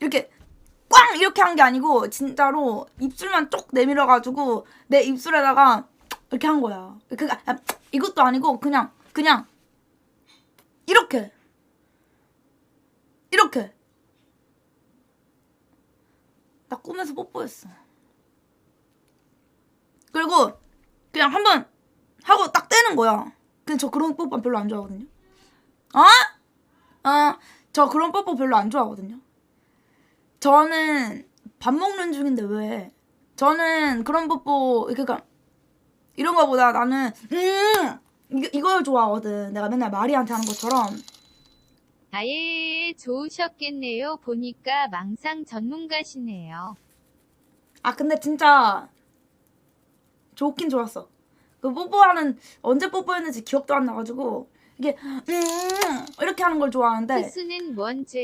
이렇게 꽝 이렇게 한 게 아니고 진짜로 입술만 쪽 내밀어가지고 내 입술에다가 이렇게 한 거야. 그 아, 이것도 아니고 그냥 그냥 이렇게 이렇게 나 꿈에서 뽀뽀했어. 그리고 그냥 한 번 하고 딱 떼는 거야. 근데 저 그런 뽀뽀 별로 안 좋아하거든요. 어? 어, 저 그런 뽀뽀 별로 안 좋아하거든요. 저는 밥 먹는 중인데 왜? 저는 그런 뽀뽀 그러니까 이런 거보다 나는 음 이거 이걸 좋아하거든. 내가 맨날 마리한테 하는 것처럼 아예 좋으셨겠네요. 보니까 망상 전문가시네요. 아 근데 진짜 좋긴 좋았어. 그 뽀뽀하는 언제 뽀뽀했는지 기억도 안 나가지고 이게 음 이렇게 하는 걸 좋아하는데 키스는 뭔 죄?